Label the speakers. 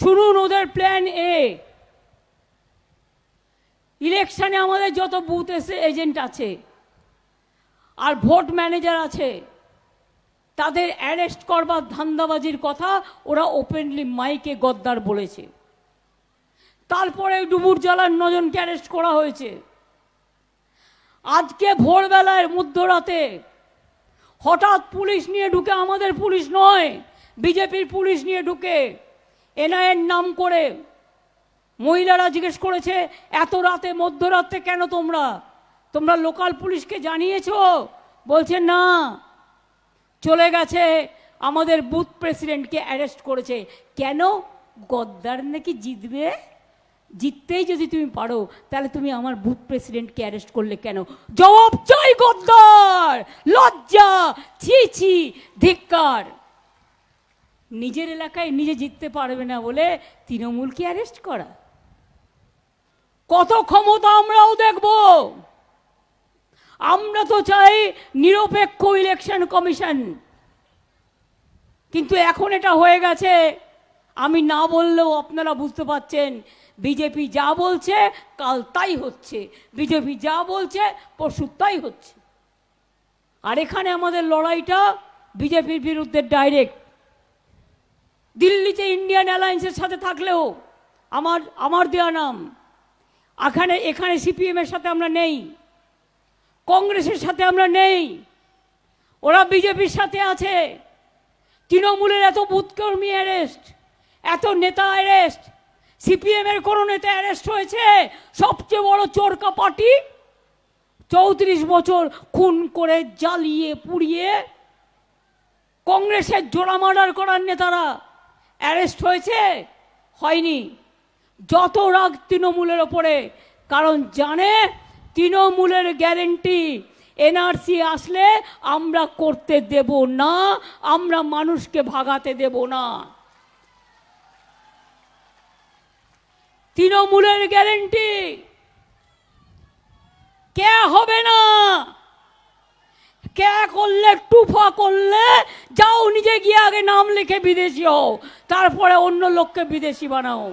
Speaker 1: শুনুন ওদের প্ল্যান এ ইলেকশনে আমাদের যত বুথ এসে এজেন্ট আছে, আর ভোট ম্যানেজার আছে, তাদের অ্যারেস্ট করবার ধান্দাবাজির কথা ওরা ওপেনলি মাইকে গদ্দার বলেছে। তারপরে ডুবুর জ্বালার নজনকে অ্যারেস্ট করা হয়েছে। আজকে ভোরবেলায় মধ্যরাতে হঠাৎ পুলিশ নিয়ে ঢুকে আমাদের পুলিশ নয়, বিজেপির পুলিশ নিয়ে ঢুকে এনআইএর নাম করে মহিলারা জিজ্ঞেস করেছে, এত রাতে, মধ্যরাতে কেন তোমরা? তোমরা লোকাল পুলিশকে জানিয়েছো? বলছে, না, চলে গেছে। আমাদের বুথ প্রেসিডেন্টকে অ্যারেস্ট করেছে। কেন? গদ্দার নাকি জিতবে? জিততেই যদি তুমি পারো, তাহলে তুমি আমার বুথ প্রেসিডেন্টকে অ্যারেস্ট করলে কেন? জবাব চাই, গদ্দার! লজ্জা! ছি ছি, ধিক্কার! নিজের এলাকায় নিজে জিততে পারবে না বলে তৃণমূলকে অ্যারেস্ট করা। কত ক্ষমতা আমরাও দেখব। আমরা তো চাই নিরপেক্ষ ইলেকশন কমিশন কিন্তু এখন এটা হয়ে গেছে। আমি না বললেও আপনারা বুঝতে পাচ্ছেন বিজেপি যা বলছে কাল তাই হচ্ছে। বিজেপি যা বলছে পরশু তাই হচ্ছে। আর এখানে আমাদের লড়াইটা বিজেপির বিরুদ্ধে ডাইরেক্ট দিল্লিতে ইন্ডিয়ান অ্যালায়েন্সের সাথে থাকলেও আমার আমার দেওয়া নাম, এখানে এখানে সিপিএমের সাথে আমরা নেই, কংগ্রেসের সাথে আমরা নেই, ওরা বিজেপির সাথে আছে, তৃণমূলের এত বুথকর্মী অ্যারেস্ট এত নেতা অ্যারেস্ট সিপিএমের কোনো নেতা অ্যারেস্ট হয়েছে? সবচেয়ে বড় চোরকা পার্টি? চৌত্রিশ বছর খুন করে জ্বালিয়ে পুড়িয়ে কংগ্রেসের জোড়া মার্ডার করার নেতারা অ্যারেস্ট হয়েছে? হয়নি। যত রাগ তৃণমূলের ওপরে, কারণ জানে তৃণমূলের গ্যারেন্টি, এনআরসি আসলে আমরা করতে দেব না, আমরা মানুষকে ভাগাতে দেব না। তৃণমূলের গ্যারেন্টি। কে হবে না? কে করলে, টুফা করলে, যাও নিজে গিয়ে আগে নাম লিখে বিদেশি হও, তারপরে অন্য লোককে বিদেশি বানাও।